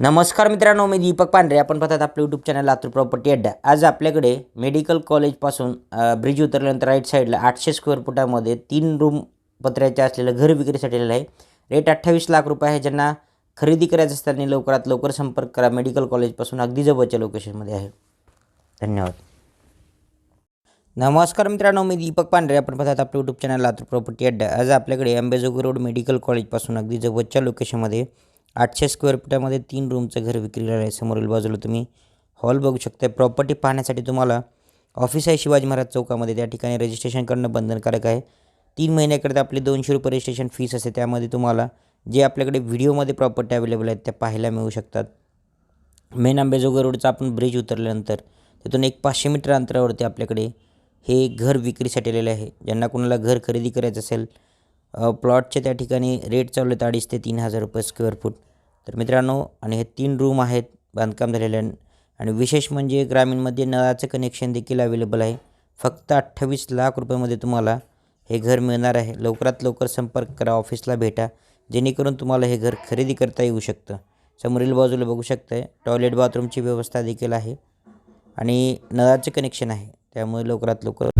नमस्कार मित्रांनो मी दीपक पांढरे. आपण पाहतात आपलं यूट्यूब चॅनल लातूर प्रॉपर्टी अड्डा. आज आपल्याकडे मेडिकल कॉलेजपासून ब्रिज उतरल्यानंतर राईट साईडला आठशे स्क्वेअर फुटामध्ये तीन रूम पत्र्याचे असलेलं घर विक्रीसाठी आलेलं आहे. रेट अठ्ठावीस लाख रुपये आहे. ज्यांना खरेदी करायचं असताना लवकरात लवकर संपर्क करा. मेडिकल कॉलेजपासून अगदी जवळच्या लोकेशनमध्ये आहे. धन्यवाद. नमस्कार मित्रांनो मी दीपक पांढरे. आपण पाहतात आपलं यूट्यूब चॅनल लातूर प्रॉपर्टी अड्डा. आज आपल्याकडे अंबेजोगी रोड मेडिकल कॉलेजपासून अगदी जवळच्या लोकेशनमध्ये आठशे स्क्वेअर फुटामध्ये तीन रूमचं घर विक्रीला आहे समोरील बाजूला तुम्ही हॉल बघू शकता प्रॉपर्टी पाहण्यासाठी तुम्हाला ऑफिस आहे शिवाजी महाराज चौकामध्ये. त्या ठिकाणी रजिस्ट्रेशन करणं बंधनकारक आहे. तीन महिन्याकरता आपली दोनशे रुपये रजिस्ट्रेशन फीस असते. त्यामध्ये तुम्हाला जे आपल्याकडे व्हिडिओमध्ये प्रॉपर्टी अवेलेबल आहेत त्या पाहायला मिळू शकतात. मेन अंबेजोगाई रोडचा आपण ब्रिज उतरल्यानंतर तिथून एक पाचशे मीटर अंतरावरती आपल्याकडे हे घर विक्रीसाठी आलेलं आहे. ज्यांना कोणाला घर खरेदी करायचं असेल प्लॉटचे त्या ठिकाणी रेट चालू आहेत अडीच ते तीन हजार रुपये स्क्वेअर फूट. तर मित्रांनो आणि हे तीन रूम आहेत बांधकाम झालेले आणि विशेष म्हणजे ग्रामीणमध्ये नळाचं कनेक्शन देखील अवेलेबल आहे. फक्त अठ्ठावीस लाख रुपयामध्ये तुम्हाला हे घर मिळणार आहे. लवकरात लवकर संपर्क करा ऑफिसला भेटा. जेणेकरून तुम्हाला हे घर खरेदी करता येऊ शकतं. समोरील बाजूला बघू शकताय टॉयलेट बाथरूमची व्यवस्था देखील आहे. आणि नळाचं कनेक्शन आहे त्यामुळे लवकरात लवकर